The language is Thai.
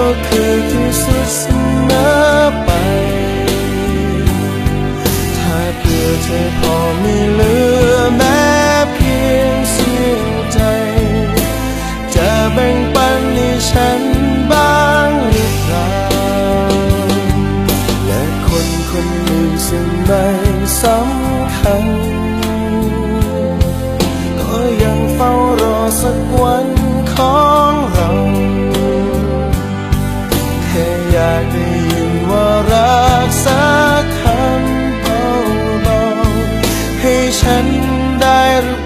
ก็คือที่สุดเสมอไป ถ้าเพื่อเธอพอไม่เหลือแม้เพียงเสียวใจ จะแบ่งปันให้ฉันบ้างหรือเปล่า และคนคนหนึ่งซึ่งไม่สำคัญ ได้ยินว่ารักสักคำเบาๆให้ฉันได้หรือ